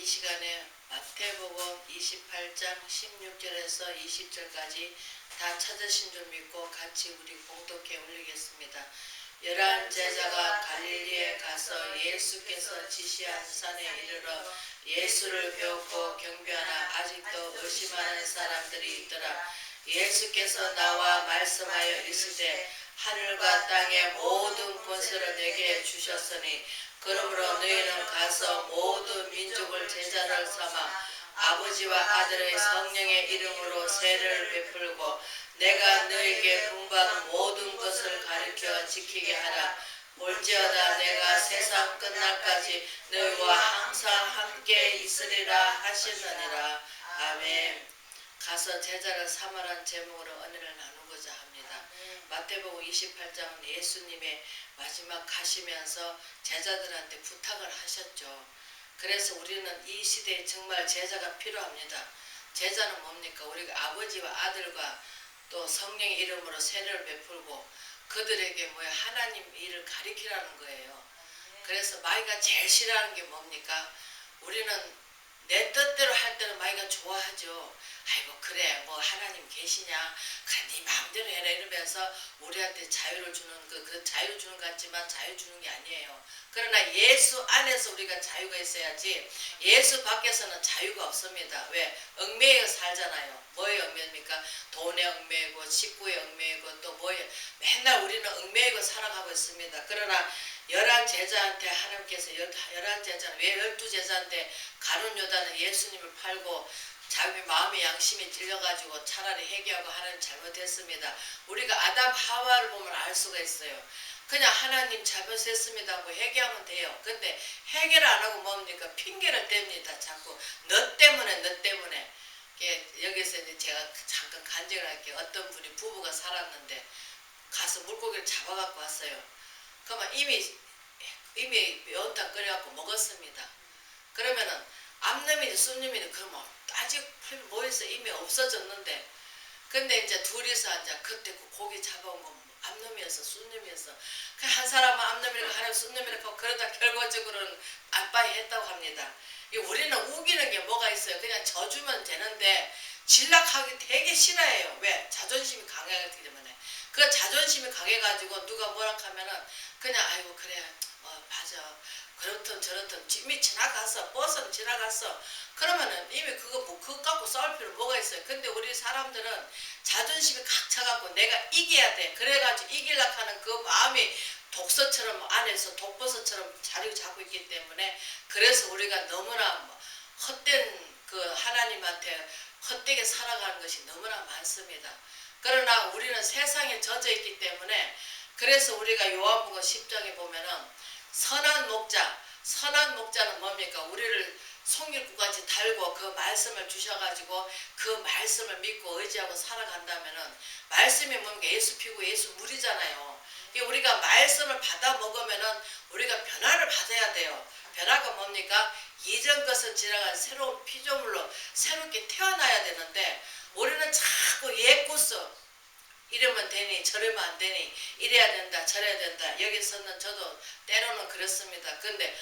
이 시간에 마태복음 28장 16절에서 20절까지 다 찾으신 줄 믿고 같이 우리 공독해 올리겠습니다. 열한 제자가 갈릴리에 가서 예수께서 지시한 산에 이르러 예수를 배웠고 경배하나 아직도 의심하는 사람들이 있더라. 예수께서 나와 말씀하여 이르시되 하늘과 땅의 모든 권세를 내게 주셨으니 그러므로 너희는 가서 모든 민족을 제자를 삼아 아버지와 아들의 성령의 이름으로 세를 베풀고 내가 너에게 분부한 모든 것을 가르쳐 지키게 하라. 볼지어다 내가 세상 끝날까지 너희와 항상 함께 있으리라 하시느니라. 아멘. 가서 제자를 삼으란 제목으로 은혜를 나누고자 합니다. 마태복음 28장은 예수님의 마지막 가시면서 제자들한테 부탁을 하셨죠. 그래서 우리는 이 시대에 정말 제자가 필요합니다. 제자는 뭡니까? 우리가 아버지와 아들과 또 성령의 이름으로 세례를 베풀고 그들에게 뭐야 하나님 일을 가리키라는 거예요. 그래서 마이가 제일 싫어하는 게 뭡니까? 우리는 내 뜻대로 할 때는 마이가 좋아하죠. 아이고 그래 뭐 하나님 계시냐 그래 네 마음대로 해라 이러면서 우리한테 자유를 주는 그, 그 자유 주는 것 같지만 자유 주는 게 아니에요. 그러나 예수 안에서 우리가 자유가 있어야지 예수 밖에서는 자유가 없습니다. 왜? 얽매여 살잖아요. 뭐에 얽매입니까? 돈에 얽매이고 식구에 얽매이고 또 뭐에 맨날 우리는 얽매이고 살아가고 있습니다. 그러나 열한 제자한테 하나님께서 열- 열한 제자는 왜 열두 제자인데 가룟 요다는 예수님을 팔고 자기 마음의 양심이 찔려가지고 차라리 회개하고 하나님 잘못했습니다. 우리가 아담 하와를 보면 알 수가 있어요. 그냥 하나님 잘못했습니다 하고 회개하면 돼요. 근데 회개를 안 하고 뭡니까? 핑계를 댑니다. 자꾸 너 때문에 너 때문에. 이게 여기서 이제 제가 잠깐 간증을 할게요. 어떤 분이 부부가 살았는데 가서 물고기를 잡아갖고 왔어요. 그러면 이미 이미 매운탕 끓여갖고 먹었습니다. 그러면은 암놈이니 순놈이니 그러면 아직 모여서 이미 없어졌는데 근데 이제 둘이서 이제 그때 그 고기 잡아온 거 암놈이어서 순놈이어서 그한 사람은 암놈이라고 하나는 순놈이라고 하고 그러다 결과적으로는 안빠이 했다고 합니다. 이 우리는 우기는 게 뭐가 있어요. 그냥 져주면 되는데 진락하기 되게 싫어해요. 왜? 자존심이 강하기 때문에. 그 자존심이 강해가지고 누가 뭐라 하면은 그냥 아이고 그래 어 맞아 그렇든 저렇든 이미 지나갔어 버스는 지나갔어 그러면은 이미 그거 뭐 그거 갖고 싸울 필요 뭐가 있어요 근데 우리 사람들은 자존심이 각 차갖고 내가 이겨야 돼 그래가지고 이기려고 하는 그 마음이 독서처럼 안에서 독버섯처럼 자리 잡고 있기 때문에 그래서 우리가 너무나 뭐 헛된 그 하나님한테 헛되게 살아가는 것이 너무나 많습니다. 그러나 우리는 세상에 젖어 있기 때문에 그래서 우리가 요한복음 10장에 보면은 선한 목자, 선한 목자는 뭡니까? 우리를 송일구같이 달고 그 말씀을 주셔가지고 그 말씀을 믿고 의지하고 살아간다면은 말씀이 뭡니까? 예수 피고 예수 물이잖아요. 이 우리가 말씀을 받아 먹으면은 우리가 변화를 받아야 돼요. 변화가 뭡니까? 이전 것은 지나간 새로운 피조물로 새롭게 태어나야 되는데 우리는 자꾸 옛 구석 이러면 되니 저러면 안 되니 이래야 된다 저래야 된다 여기서는 저도 때로는 그렇습니다. 근데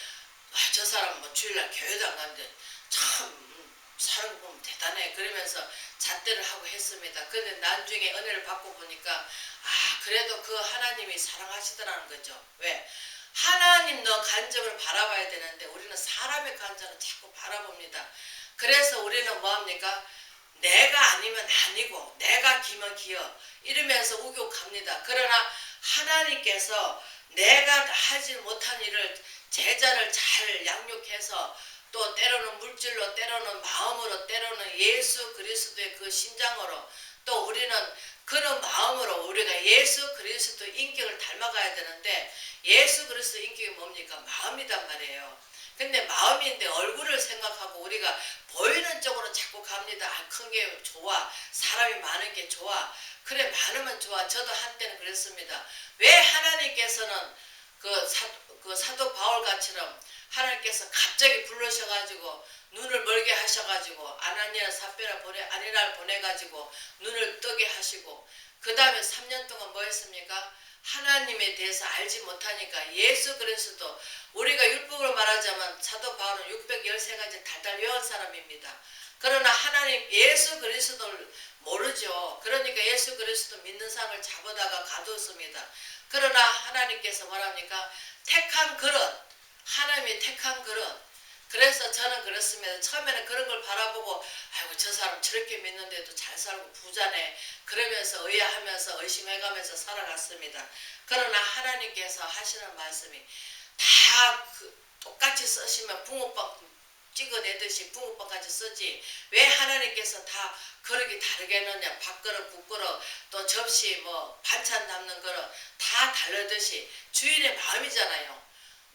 아, 저 사람 뭐 주일날 교회도 안 가는데 참거 보면 대단해 그러면서 잣대를 하고 했습니다. 근데 나중에 은혜를 받고 보니까 아 그래도 그 하나님이 사랑하시더라는 거죠. 왜? 하나님 너 간접을 바라봐야 되는데 우리는 사람의 간접을 자꾸 바라봅니다. 그래서 우리는 뭐합니까? 내가 아니면 아니고 내가 기면 기여 이러면서 우욕합니다. 그러나 하나님께서 내가 하지 못한 일을 제자를 잘 양육해서 또 때로는 물질로 때로는 마음으로 때로는 예수 그리스도의 그 심장으로 또 우리는 그런 마음으로 우리가 예수 그리스도 인격을 닮아가야 되는데 예수 그리스도 인격이 뭡니까? 마음이단 말이에요. 근데 마음인데 얼굴을 생각하고 우리가 보이는 쪽으로 자꾸 갑니다. 아, 큰 게 좋아. 사람이 많은 게 좋아. 그래, 많으면 좋아. 저도 한때는 그랬습니다. 왜 하나님께서는 그, 사, 그 사도 바울 같이는 하나님께서 갑자기 불러셔가지고 눈을 멀게 하셔가지고 아나니아 사페라 보내 아니라를 보내가지고 눈을 뜨게 하시고 그 다음에 3년 동안 뭐 했습니까? 하나님에 대해서 알지 못하니까 예수 그리스도 우리가 율법으로 말하자면 사도 바울은 613가지 달달 외운 사람입니다. 그러나 하나님 예수 그리스도를 모르죠. 그러니까 예수 그리스도 믿는 사람을 잡아다가 가두었습니다. 그러나 하나님께서 뭐랍니까? 택한 그릇, 하나님이 택한 그릇. 그래서 저는 그렇습니다. 처음에는 그런 걸 바라보고 아이고 저 사람 저렇게 믿는데도 잘 살고 부자네 그러면서 의아하면서 의심해가면서 살아갔습니다. 그러나 하나님께서 하시는 말씀이 다 그 똑같이 쓰시면 붕어빵 찍어내듯이 붕어빵까지 쓰지 왜 하나님께서 다 그릇이 다르게 넣냐 밥그릇 국그릇 또 접시 뭐 반찬 담는 그릇 다 다르듯이 주인의 마음이잖아요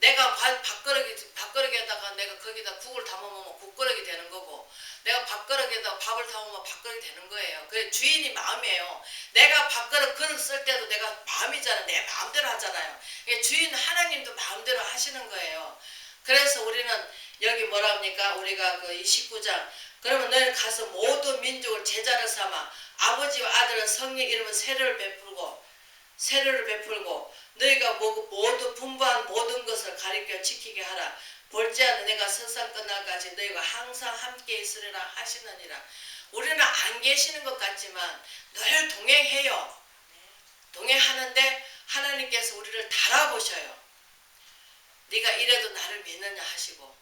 내가 밥- 밥그릇이 밥그릇에다가 내가 거기다 국을 담아먹으면 국그릇이 되는 거고 내가 밥그릇에다 밥을 담으면 밥그릇이 되는 거예요. 그래 주인이 마음이에요. 내가 밥그릇 그릇 쓸 때도 내가 마음이잖아 내 마음대로 하잖아요. 이게 주인 하나님도 마음대로 하시는 거예요. 그래서 우리는 여기 뭐라 합니까? 우리가 그 29장. 그러면 너희는 가서 모든 민족을 제자를 삼아 아버지와 아들은 성령 이름은 세례를 베풀고 세례를 베풀고 너희가 모- 모두 분부한 모든 것을 가리켜 지키게 하라. 볼지어다 내가 세상 끝날까지 너희가 항상 함께 있으리라 하시느니라. 우리는 안 계시는 것 같지만 늘 동행해요. 동행하는데 하나님께서 우리를 달아보셔요. 네가 이래도 나를 믿느냐 하시고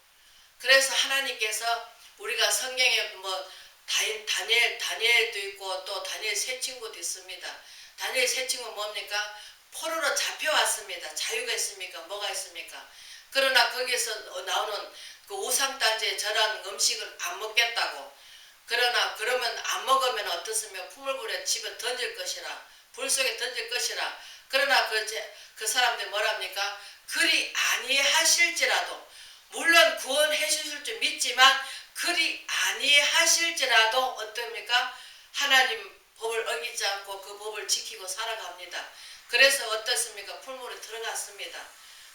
그래서 하나님께서 우리가 성경에 뭐 다인- 다니엘 다니엘도 있고 또 다니엘 세 친구도 있습니다. 다니엘 세 친구 뭡니까? 포로로 잡혀왔습니다. 자유가 있습니까? 뭐가 있습니까? 그러나 거기서 어, 나오는 그 우상단지에 저런 음식을 안 먹겠다고 그러나 그러면 안 먹으면 어떻습니까? 풍물불에 집에 던질 것이라 불 속에 던질 것이라 그러나 그, 제- 그 사람들 뭐랍니까? 그리 아니하실지라도 물론 구원해 주실 줄 믿지만 그리 아니하실지라도 어떻습니까? 하나님 법을 어기지 않고 그 법을 지키고 살아갑니다. 그래서 어떻습니까? 풀물에 들어갔습니다.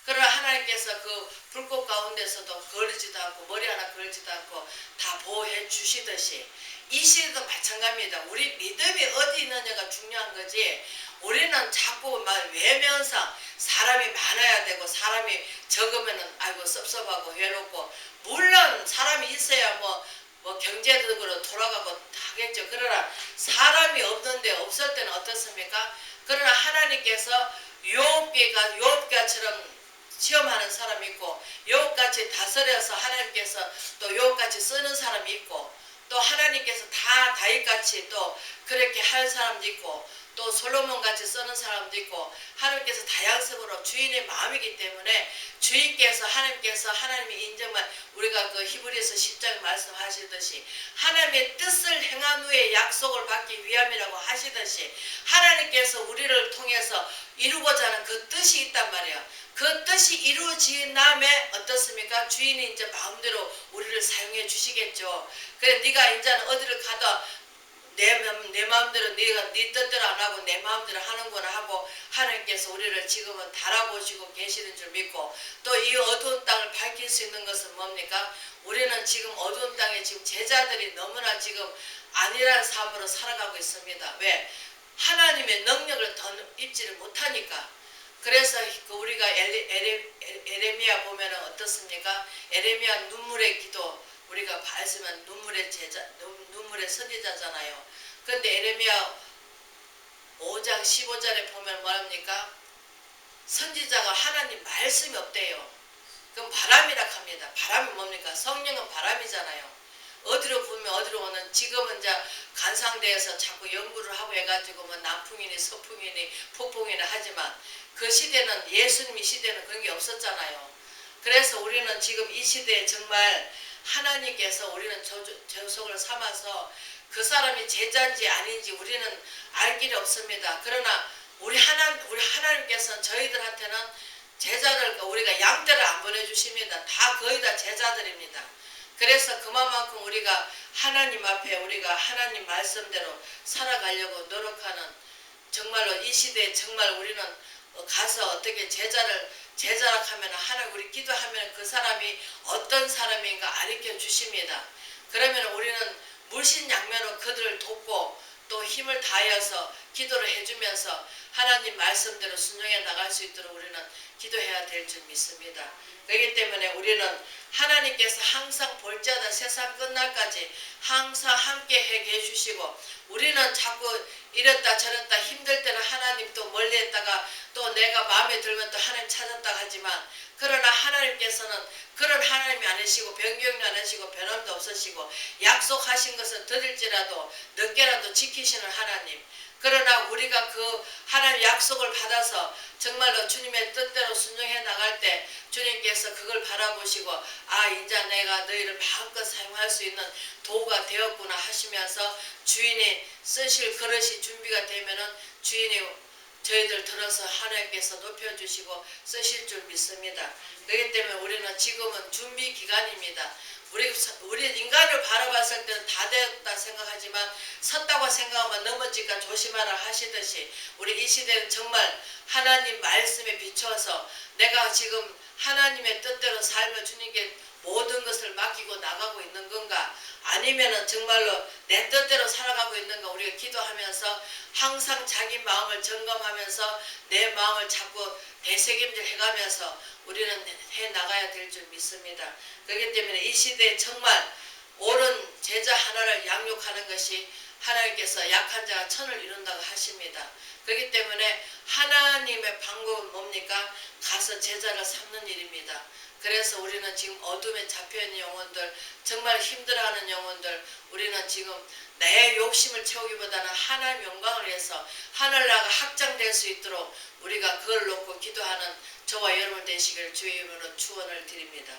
그러나 하나님께서 그 불꽃 가운데서도 걸리지도 않고 머리 하나 걸지도 않고 다 보호해 주시듯이 이 시대도 마찬가지입니다. 우리 믿음이 어디 있느냐가 중요한 거지. 우리는 자꾸 막 외면상 사람이 많아야 되고 사람이 적으면은 아이고 섭섭하고 외롭고 물론 사람이 있어야 뭐, 뭐 경제적으로 돌아가고 하겠죠. 그러나 사람이 없는데 없을 때는 어떻습니까? 그러나 하나님께서 요업계가 요업가처럼 시험하는 사람이 있고 요업같이 다스려서 하나님께서 또 요업같이 쓰는 사람이 있고 또 하나님께서 다 다윗같이 또 그렇게 할 사람도 있고 또 솔로몬 같이 쓰는 사람도 있고 하나님께서 다양성으로 주인의 마음이기 때문에 주인께서 하나님께서 하나님의 인정만 우리가 그 히브리서 10장 말씀하시듯이 하나님의 뜻을 행한 후에 약속을 받기 위함이라고 하시듯이 하나님께서 우리를 통해서 이루고자 하는 그 뜻이 있단 말이에요. 그 뜻이 이루어진 다음에 어떻습니까? 주인이 이제 마음대로 우리를 사용해 주시겠죠. 그래 네가 이제는 어디를 가도 내, 맘- 내 마음대로 네가 네 뜻대로 안 하고 내 마음대로 하는구나 하고 하나님께서 우리를 지금은 달아보시고 계시는 줄 믿고 또 이 어두운 땅을 밝힐 수 있는 것은 뭡니까? 우리는 지금 어두운 땅에 지금 제자들이 너무나 지금 아니란 삶으로 살아가고 있습니다. 왜? 하나님의 능력을 더 입지를 못하니까. 그래서 그 우리가 에레, 에레, 에레미야 보면은 어떻습니까? 에레미야 눈물의 기도 우리가 말씀은 눈물의 제자 눈- 눈물의 선지자잖아요. 그런데 에레미야 5장 15절에 보면 뭐합니까? 선지자가 하나님 말씀이 없대요. 그럼 바람이라 합니다. 바람이 뭡니까? 성령은 바람이잖아요. 어디로 보면 어디로 오는 지금은 이제 간상대에서 자꾸 연구를 하고 해가지고 뭐 남풍이니 서풍이니 폭풍이니 하지만 그 시대는 예수님이 시대는 그런 게 없었잖아요. 그래서 우리는 지금 이 시대에 정말 하나님께서 우리는 저- 저속을 삼아서 그 사람이 제자인지 아닌지 우리는 알 길이 없습니다. 그러나 우리 하나 우리 하나님께서는 저희들한테는 제자들 우리가 양떼를 안 보내주십니다. 다 거의 다 제자들입니다. 그래서 그만큼 우리가 하나님 앞에 우리가 하나님 말씀대로 살아가려고 노력하는 정말로 이 시대에 정말 우리는 어, 가서 어떻게 제자를 제자라 하면 하나 우리 기도하면 그 사람이 어떤 사람인가 가르쳐 주십니다. 그러면 우리는 물신양면으로 그들을 돕고 또 힘을 다하여서 기도를 해주면서 하나님 말씀대로 순종해 나갈 수 있도록 우리는 기도해야 될 줄 믿습니다. 그렇기 때문에 우리는 하나님께서 항상 볼자다 세상 끝날까지 항상 함께 해 주시고 우리는 자꾸 이랬다 저랬다 힘들 때는 하나님 또 멀리 했다가 또 내가 마음에 들면 또 하나님 찾았다 하지만 그러나 하나님께서는 그런 하나님이 아니시고 변경이 아니시고 변함도 없으시고 약속하신 것은 드릴지라도 늦게라도 지키시는 하나님. 그러나 우리가 그 하나님 약속을 받아서 정말로 주님의 뜻대로 순종해 나갈 때 주님께서 그걸 바라보시고 아 이제 내가 너희를 마음껏 사용할 수 있는 도구가 되었구나 하시면서 주인이 쓰실 그릇이 준비가 되면은 주인이 저희들 들어서 하나님께서 높여주시고 쓰실 줄 믿습니다. 그렇기 때문에 우리는 지금은 준비 기간입니다. 우리 우리 인간을 바라봤을 때는 다 되었다 생각하지만 섰다고 생각하면 넘어질까 조심하라 하시듯이 우리 이 시대는 정말 하나님 말씀에 비춰서 내가 지금 하나님의 뜻대로 삶을 주님께 모든 것을 맡기고 나가고 있는 아니면은 정말로 내 뜻대로 살아가고 있는가 우리가 기도하면서 항상 자기 마음을 점검하면서 내 마음을 자꾸 되새김질 해가면서 우리는 해 나가야 될 줄 믿습니다. 그렇기 때문에 이 시대에 정말 옳은 제자 하나를 양육하는 것이 하나님께서 약한 자가 천을 이룬다고 하십니다. 그렇기 때문에 하나님의 방법은 뭡니까? 가서 제자를 삼는 일입니다. 그래서 우리는 지금 어둠에 잡혀있는 영혼들, 정말 힘들어하는 영혼들, 우리는 지금 내 욕심을 채우기보다는 하나님 영광을 위해서 하늘나가 확장될 수 있도록 우리가 그걸 놓고 기도하는 저와 여러분 되시길 주의 이름으로 축원을 드립니다.